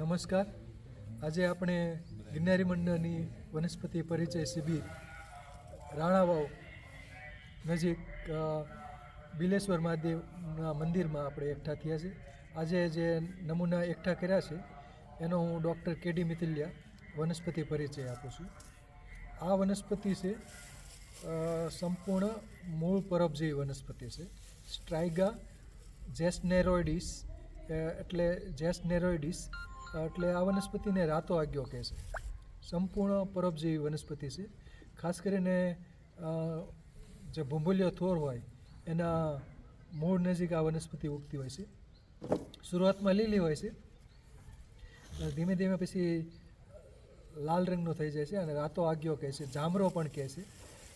નમસ્કાર. આજે આપણે ગિરનારી મંડળની વનસ્પતિ પરિચય શિબિર, રાણાવાવ નજીક બિલેશ્વર મહાદેવના મંદિરમાં આપણે એકઠા થયા છે આજે જે નમૂના એકઠા કર્યા છે, એનો હું ડૉક્ટર કેડી મિથિલિયા વનસ્પતિ પરિચય આપું છું. આ વનસ્પતિ છે સંપૂર્ણ મૂળ પરોપજીવી વનસ્પતિ છે. સ્ટ્રાઇગા જેસ્નેરોઇડિસ એટલે જેસ્નેરોઇડિસ એટલે આ વનસ્પતિને રાતો આગ્યો કહે છે. સંપૂર્ણ પરોપજીવી વનસ્પતિ છે. ખાસ કરીને જે ભૂંભુલિયો થોર હોય, એના મૂળ નજીક આ વનસ્પતિ ઉગતી હોય છે. શરૂઆતમાં લીલી હોય છે. ધીમે ધીમે પછી લાલ રંગનો થઈ જાય છે અને રાતો આગ્યો કહે છે. જામરો પણ કહે છે.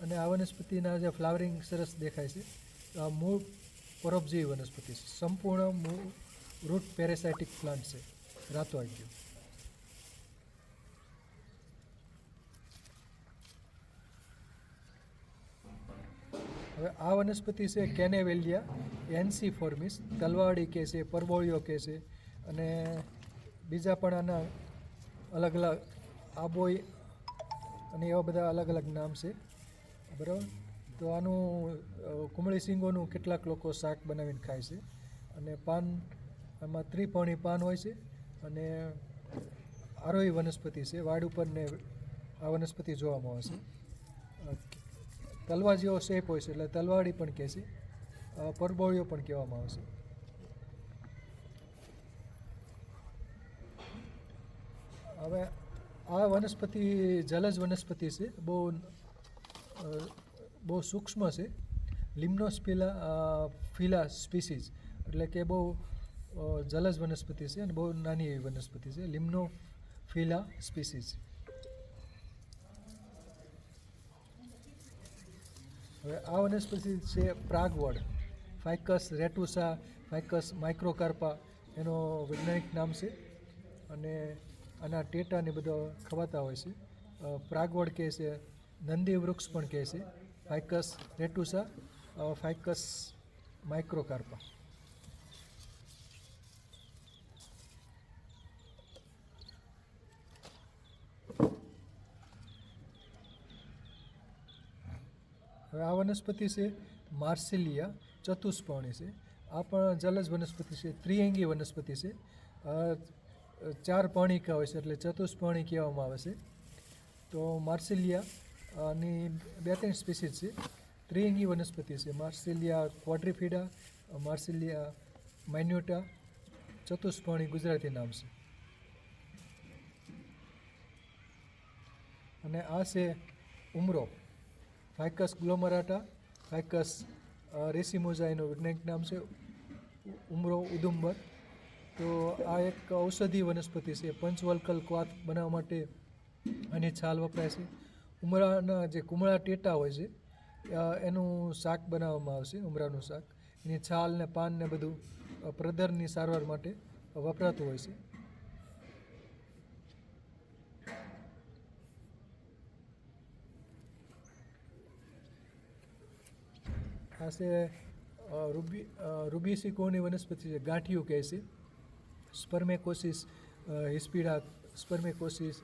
અને આ વનસ્પતિના જે ફ્લાવરિંગ સરસ દેખાય છે. આ મૂળ પરોપજીવી વનસ્પતિ છે. સંપૂર્ણ મૂળ રૂટ પેરેસાઇટિક પ્લાન્ટ છે. રાતો આવી ગયો. હવે આ વનસ્પતિ છે કેનેવેલિયા એનસી ફોર્મિસ તલવાડી કે છે, પરબોળીઓ કે છે, અને બીજા પણ આના અલગ અલગ આબોય અને એવા બધા અલગ અલગ નામ છે. બરાબર? તો આનું કુમળી સિંગોનું કેટલાક લોકો શાક બનાવીને ખાય છે. અને પાન, આમાં ત્રિપર્ણી પાન હોય છે. અને આરોહી વનસ્પતિ છે, વાડ ઉપર ને આ વનસ્પતિ જોવામાં આવે છે. તલવા જેવો શેપ હોય છે, એટલે તલવાડી પણ કહે છે. પરબોળીઓ પણ કહેવામાં આવે છે. હવે આ વનસ્પતિ જલજ વનસ્પતિ છે, બહુ બહુ સૂક્ષ્મ છે. લિમ્નોસ્પિલા ફિલા સ્પીસીસ એટલે કે બહુ જલજ વનસ્પતિ છે અને બહુ નાની એવી વનસ્પતિ છે લિમ્નો ફિલા સ્પીસીસ હવે આ વનસ્પતિ છે પ્રાગવડ. ફાઇકસ રેટુસા ફાઇકસ માઇક્રોકાર્પા એનો વૈજ્ઞાનિક નામ છે અને આના ટેટા ને બધો ખવાતા હોય છે. પ્રાગવડ કહે છે, નંદી વૃક્ષ પણ કહે છે. ફાઇકસ રેટુસા ફાઇકસ માઇક્રોકાર્પા હવે આ વનસ્પતિ છે, માર્સિલિયા ચતુષ્પર્ણી છે. આ પણ જલજ વનસ્પતિ છે ત્રિઅંગી વનસ્પતિ છે. ચાર પર્ણિકા હોય છે એટલે ચતુષ્પર્ણી કહેવામાં આવે છે. તો માર્સિલિયા ની બે ત્રણ સ્પીસીસ છે. ત્રિઅંગી વનસ્પતિ છે, માર્સિલિયા ક્વોડ્રીફીડા માર્સિલિયા માઇન્યુટા ચતુષ્પર્ણી ગુજરાતી નામ છે. અને આ છે ઉમરો. ફાઇકસ ગ્લોમરાટા ફાઇકસ રેસિમોઝા એનું વૈજ્ઞાનિક નામ છે ઉમરો ઉદુંબર તો આ એક ઔષધિ વનસ્પતિ છે, પંચવલ્કલ ક્વાથ બનાવવા માટે આની છાલ વપરાય છે. ઉમરાના જે કુમળા ટેટા હોય છે એનું શાક બનાવવામાં આવશે ઉમરાનું શાક. એની છાલ ને પાન ને બધું પ્રદરની સારવાર માટે વપરાતું હોય છે. અ, રૂબી રૂબીસી કોની વનસ્પતિ છે ગાંઠિયું કહે છે. સ્પર્મેકોસિસ હિસ્પીડા સ્પર્મેકોસિસ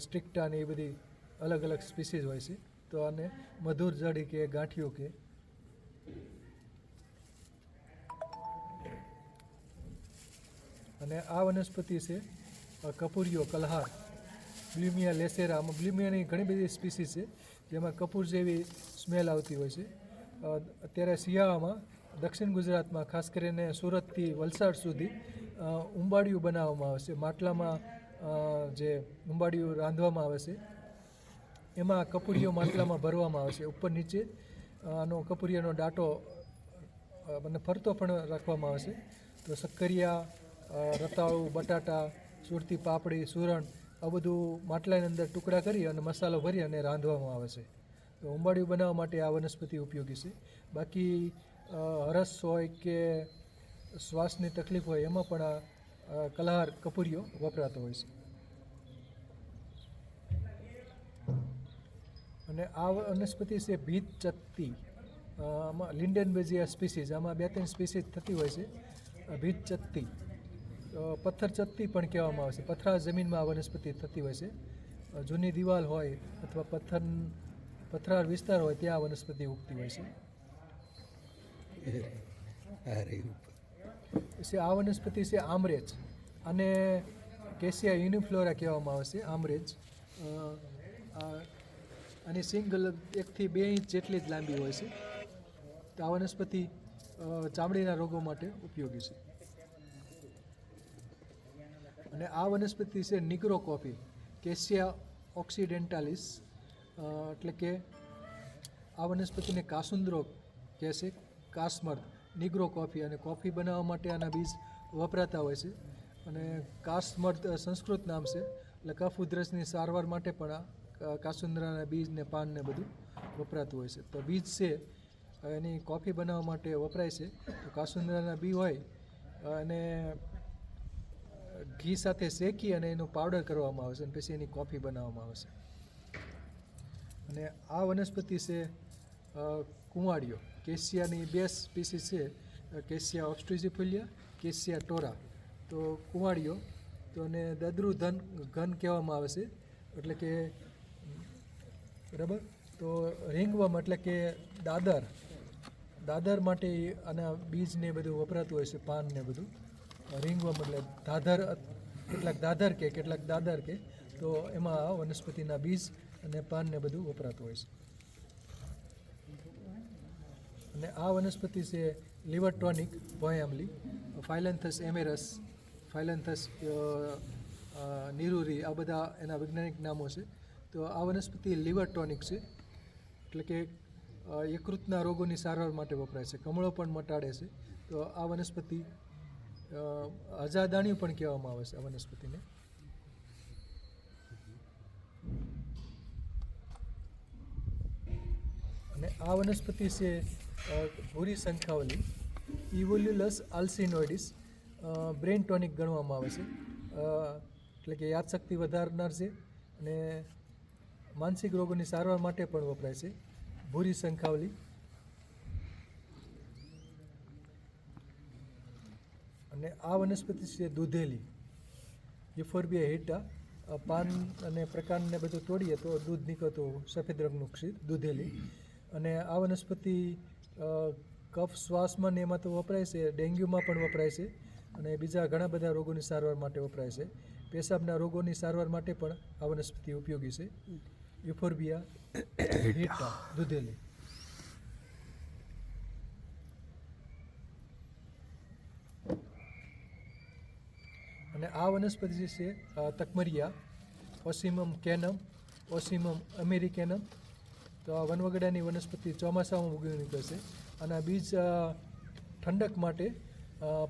સ્ટ્રિક્ટા ને એ બધી અલગ અલગ સ્પીસીઝ હોય છે. તો આને મધુર જડી કે ગાંઠિયું કે. અને આ વનસ્પતિ છે કપૂરિયો કલહાર બ્લ્યુમિયા લેસેરા. આમાં બ્લ્યુમિયાની ઘણી બધી સ્પીસીસ છે જેમાં કપૂર જેવી સ્મેલ આવતી હોય છે. અત્યારે શિયાળામાં દક્ષિણ ગુજરાતમાં ખાસ કરીને સુરતથી વલસાડ સુધી ઉંબાડિયું બનાવવામાં આવે છે. માટલામાં જે ઉંબાડિયું રાંધવામાં આવે છે એમાં કપૂરીઓ માટલામાં ભરવામાં આવે છે. ઉપર નીચે આનો કપૂરિયાનો ડાટો અ, મને ફરતો પણ રાખવામાં આવે છે. તો શક્કરિયા રતાળું બટાટા સુરતી પાપડી સુરણ આ બધું માટલાની અંદર ટુકડા કરી અને મસાલો ભરી અને રાંધવામાં આવે છે. તો ઉંબાડિયું બનાવવા માટે આ વનસ્પતિ ઉપયોગી છે. બાકી હરસ હોય કે શ્વાસની તકલીફ હોય, એમાં પણ આ કલાહાર કપૂરીઓ વપરાતો હોય છે. અને આ વનસ્પતિ છે ભીત ચત્તી આમાં લિન્ડન બેઝિયા સ્પીસીઝ, આમાં બે ત્રણ સ્પીસીસ થતી હોય છે. ભીત ચત્તી પથ્થર ચત્તી પણ કહેવામાં આવે છે. પથરા જમીનમાં આ વનસ્પતિ થતી હોય છે. જૂની દિવાલ હોય અથવા પથ્થર પથરાળ વિસ્તાર હોય ત્યાં વનસ્પતિ ઉગતી હોય છે. અરે છે, આ વનસ્પતિ છે આમરેજ અને કેસિયા યુનિફ્લોરા કહેવામાં આવે છે, આમરેજ. અને સિંગલ એકથી બે ઇંચ જેટલી જ લાંબી હોય છે. તો આ વનસ્પતિ ચામડીના રોગો માટે ઉપયોગી છે. અને આ વનસ્પતિ છે નિગ્રો કોફી કેસિયા ઓક્સિડેન્ટાલિસ એટલે કે આ વનસ્પતિને કાસુંદ્રો કહે છે. કાસમર્દ નિગ્રો કોફી અને કોફી બનાવવા માટે આના બીજ વપરાતા હોય છે. અને કાસ્મર્દ સંસ્કૃત નામ છે. એટલે કફ ઉધરસની સારવાર માટે પણ આ કાસુંદરાના બીજને, પાનને બધું વપરાતું હોય છે. તો બીજ છે, એની કોફી બનાવવા માટે વપરાય છે. તો કાસુંદરાના બી હોય, અને ઘી સાથે શેકી અને એનો પાવડર કરવામાં આવે છે અને પછી એની કોફી બનાવવામાં આવે છે. અને આ વનસ્પતિ છે કુંવાળીઓ. કેશિયાની બે સ્પીસીસ છે કેશિયા કેસિયા કેશિયા ટોરા. તો કુંવાળીઓ, તો અને દદરુ ધન, ઘન કહેવામાં આવે છે, એટલે કે, બરાબર? તો રીંગવમ એટલે કે દાદર. દાદર માટે આના બીજને બધું વપરાતું હોય છે, પાન ને બધું. રીંગવમ એટલે દાદર કેટલાક દાદર કે, કેટલાક દાદર કે. તો એમાં વનસ્પતિના બીજ અને પાન ને બધું વપરાતું હોય છે. અને આ વનસ્પતિ છે લિવર ટોનિક વોયામલી, ફાઇલેન્થસ એમેરસ, ફાઇલેન્થસ નિરુરી, આ બધા એના વૈજ્ઞાનિક નામો છે. તો આ વનસ્પતિ લિવર ટોનિક છે, એટલે કે યકૃતના રોગોની સારવાર માટે વપરાય છે. કમળો પણ મટાડે છે. તો આ વનસ્પતિ અજાદાણી પણ કહેવામાં આવે છે આ વનસ્પતિને. અને આ વનસ્પતિ છે ભૂરી શંખાવલી ઇવોલ્યુલસ આલ્સિનોઇડિસ બ્રેન ટોનિક ગણવામાં આવે છે. એટલે કે યાદશક્તિ વધારનાર છે અને માનસિક રોગોની સારવાર માટે પણ વપરાય છે. ભૂરી શંખાવલી અને આ વનસ્પતિ છે દૂધેલી. યુફોર્બિયા હિટા પાન અને પ્રકાંડને બધું તોડીએ તો દૂધ નીકળતું, સફેદ રંગનું ક્ષીર દૂધેલી. અને આ વનસ્પતિ કફ શ્વાસમાં ને એમાં તો વપરાય છે, ડેન્ગ્યુમાં પણ વપરાય છે અને બીજા ઘણા બધા રોગોની સારવાર માટે વપરાય છે. પેશાબના રોગોની સારવાર માટે પણ આ વનસ્પતિ ઉપયોગી છે. યુફોર્બિયા, હિટા, દૂધેલી. અને આ વનસ્પતિ જે છે તકમરિયા, ઓસિમમ કેનમ, ઓસિમમ અમેરિકેનમ તો આ વનવગડાની વનસ્પતિ ચોમાસામાં ઉગી નીકળશે. અને આ બીજ ઠંડક માટે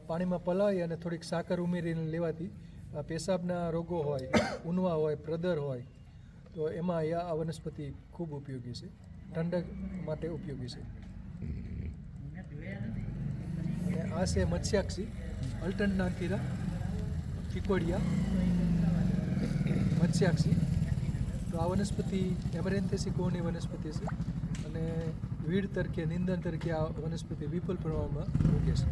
પાણીમાં પલાળી અને થોડીક સાકર ઉમેરીને લેવાથી પેશાબના રોગો હોય, ઉનવા હોય, પ્રદર હોય, તો એમાં આ વનસ્પતિ ખૂબ ઉપયોગી છે. ઠંડક માટે ઉપયોગી છે. અને આ છે મત્સ્યાક્ષી અલ્ટન નાંતીરા કિકોડિયા મત્સ્યાક્ષી. તો આ વનસ્પતિ એમરેન્થેસી કોની વનસ્પતિ છે અને વીડ તરીકે, નિંદન તરીકે આ વનસ્પતિ વિપુલ પ્રમાણમાં ઉગે છે.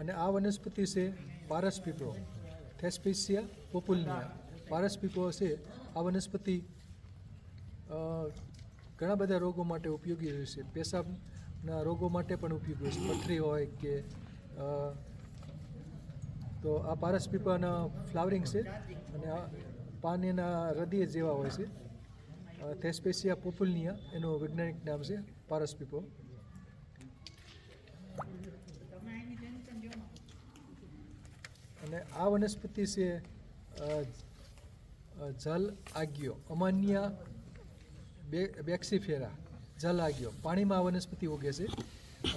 અને આ વનસ્પતિ છે પારસ પીપળો થેસ્પિસિયા પોપુલનિયા પારસ પીપળો છે આ વનસ્પતિ ઘણા બધા રોગો માટે ઉપયોગી હોય છે. પેશાબના રોગો માટે પણ ઉપયોગી હોય છે. પથરી હોય કે તો આ પારસ પીપાના ફ્લાવરિંગ છે અને આ પાન એના હૃદય જેવા હોય છે. થેસ્પેસિયા પોપુલનિયા, એનું વૈજ્ઞાનિક નામ છે પારસ પીપો. અને આ વનસ્પતિ છે જલ આગ્યો, અમાન્ય બેક્સીફેરા, જલ આગ્યો. પાણીમાં આ વનસ્પતિ ઉગે છે.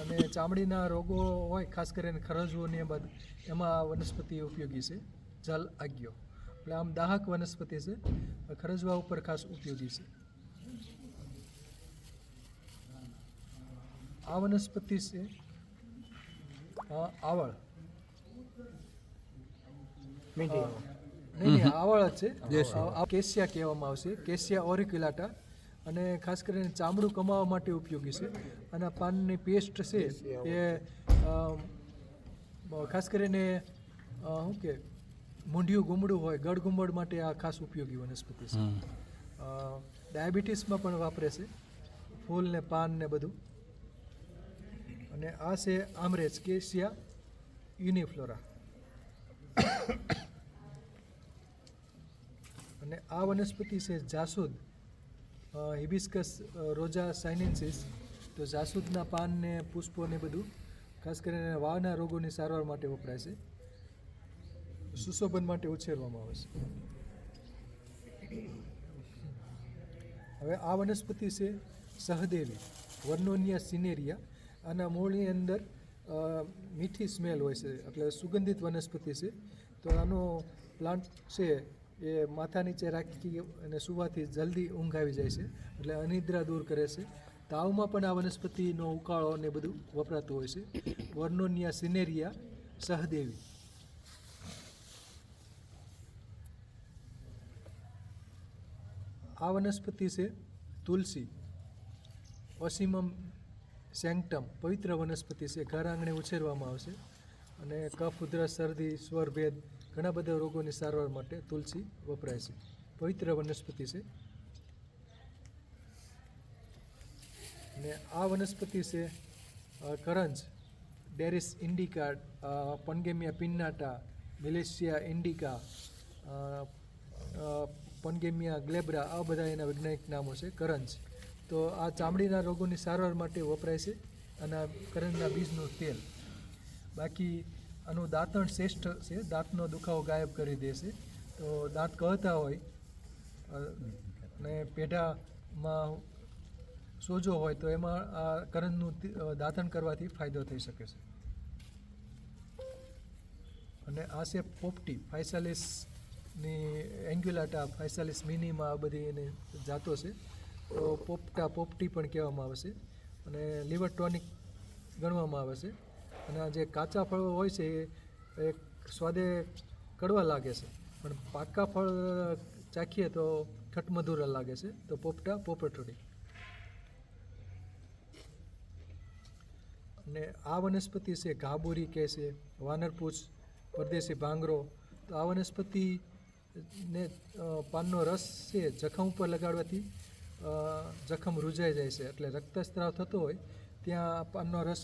અને ચામડીના રોગો હોય ખાસ કરીને ખરજવોને બાદ એ બધું એમાં આ વનસ્પતિ ઉપયોગી છે જલ આગ્યો. એટલે આમ દાહક વનસ્પતિ છે ખરજવા ઉપર ખાસ ઉપયોગી છે. આ વનસ્પતિ છે આવળ. નહીં આવળ જ છે. કેસિયા કહેવામાં આવશે. કેસિયા ઓરિક્યુલાટા અને ખાસ કરીને ચામડું કમાવા માટે ઉપયોગી છે. અને પાનની પેસ્ટ છે એ ખાસ કરીને શું કે મૂંઢિયું ગુમડું હોય ગળ માટે આ ખાસ ઉપયોગી વનસ્પતિ છે. ડાયાબિટીસમાં પણ વાપરે છે ફૂલ ને પાન ને બધું. અને આ છે આમરેજ કેસિયા યુનિફ્લોરા. અને આ વનસ્પતિ છે જાસૂદ હિબિસ્કસ રોજા સાઇનેન્સિસ તો જાસૂદના પાન ને પુષ્પો ને બધું, ખાસ કરીને વાવના રોગોની સારવાર માટે વપરાય છે. સુશોભન માટે ઉછેરવામાં આવે છે. હવે આ વનસ્પતિ છે સહદેવી, વર્નોનિયા સિનેરિયા. આના મૂળની અંદર મીઠી સ્મેલ હોય છે, એટલે સુગંધિત વનસ્પતિ છે. તો આનો પ્લાન્ટ છે એ માથા નીચે રાખી અને સુવાથી જલ્દી ઊંઘ આવી જાય છે, એટલે અનિદ્રા દૂર કરે છે. તાવમાં પણ આ વનસ્પતિનો ઉકાળો ને બધું વપરાતું હોય છે. વર્નોનિયા સિનેરિયા સહદેવી. આ વનસ્પતિ છે તુલસી. ઓસિમમ સેન્ક્ટમ પવિત્ર વનસ્પતિ છે. ઘર આંગણે ઉછેરવામાં આવશે. અને કફ, ઉધરસ, શરદી, સ્વરભેદ ઘણા બધા રોગોની સારવાર માટે તુલસી વપરાય છે. પવિત્ર વનસ્પતિ છે. અને આ વનસ્પતિ છે કરંજ, ડેરિસ ઇન્ડિકા પનગેમિયા પિન્નાટા, મિલેશિયા ઇન્ડિકા પનગેમિયા ગ્લેબ્રા, આ બધા એના વૈજ્ઞાનિક નામો છે, કરંજ. તો આ ચામડીના રોગોની સારવાર માટે વપરાય છે અને કરંજના બીજનું તેલ. બાકી આનું દાંતણ શ્રેષ્ઠ છે. દાંતનો દુખાવો ગાયબ કરી દે છે. તો દાંત કહેતા હોય અને પેઢામાં સોજો હોય, તો એમાં આ કરંજનું દાંતણ કરવાથી ફાયદો થઈ શકે છે. અને આ છે પોપટી ફાઇસાલિસની એન્ગ્યુલાટા ફાઇસાલિસ મિનીમાં આ બધી એની જાતો છે. તો પોપટા, પોપટી પણ કહેવામાં આવે છે. અને લીવર ટોનિક ગણવામાં આવે છે. અને જે કાચા ફળો હોય છે, એ સ્વાદે કડવા લાગે છે. પણ પાકા ફળ ચાખીએ તો ખટમધુરા લાગે છે. તો પોપટા, પોપટોડી. અને આ વનસ્પતિ છે ઘાબુરી કહે છે વાનરપૂછ પરદેશી ભાંગરો. તો આ વનસ્પતિ ને પાનનો રસ છે, જખમ ઉપર લગાડવાથી જખમ રૂજાઈ જાય છે. એટલે રક્તસ્રાવ થતો હોય, ત્યાં પાનનો રસ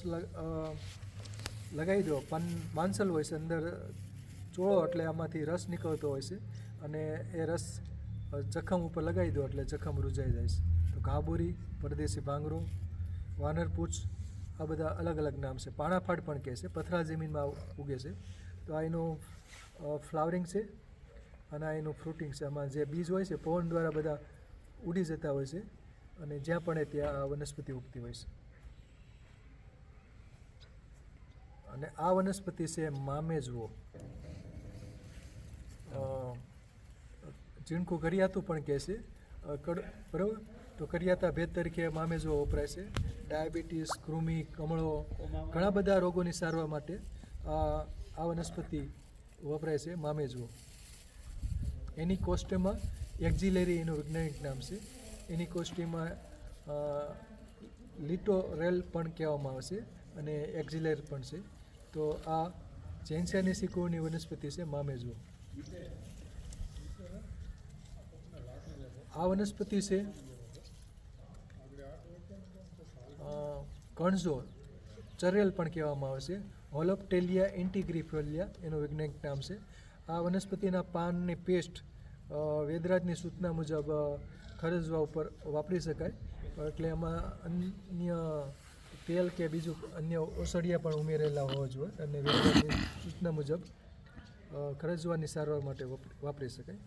લગાવી દો. પાન માંસલ હોય છે અંદર, ચોળો એટલે આમાંથી રસ નીકળતો હોય છે અને એ રસ જખમ ઉપર લગાવી દો એટલે જખમ રૂજાઈ જાય છે. તો ઘાબુરી પરદેશી ભાંગરું વાનરપૂછ આ બધા અલગ અલગ નામ છે. પાણાફાડ પણ કહે છે. પથરા જમીનમાં ઉગે છે. તો આ એનું ફ્લાવરિંગ છે અને આ એનું ફ્રૂટિંગ છે. આમાં જે બીજ હોય છે, પવન દ્વારા બધા ઉડી જતા હોય છે અને જ્યાં પણ ત્યાં આ વનસ્પતિ ઉગતી હોય છે. અને આ વનસ્પતિ છે મામેજવો. ઝીણકું કરિયાતું પણ કહે છે. કડ, બરાબર? તો કરિયાતા ભેદ તરીકે મામેજવો વપરાય છે. ડાયાબિટીસ, કૃમિ, કમળો, ઘણા બધા રોગોની સારવાર માટે આ આ વનસ્પતિ વપરાય છે મામેજવો. એની કોસ્ટેમાં એક્ઝિલેરી એનું વૈજ્ઞાનિક નામ છે. એની કોસ્ટીમાં લિટોરેલ પણ કહેવામાં આવે છે અને એક્ઝિલેર પણ છે. તો આ જેન્સિયાની સિકોની વનસ્પતિ છે મામેજવો આ વનસ્પતિ છે અ, કણઝો ચરેલ પણ કહેવામાં આવે છે. હોલોપટેલિયા એન્ટીગ્રીફોલિયા એનું વૈજ્ઞાનિક નામ છે. આ વનસ્પતિના પાનની પેસ્ટ વેદરાજની સૂચના મુજબ ખરજવા ઉપર વાપરી શકાય. એટલે એમાં અન્ય તેલ કે બીજું અન્ય ઓસડિયા પણ ઉમેરેલા હોવા જોઈએ અને સૂચના મુજબ ખરજવાની સારવાર માટે વાપરી શકાય.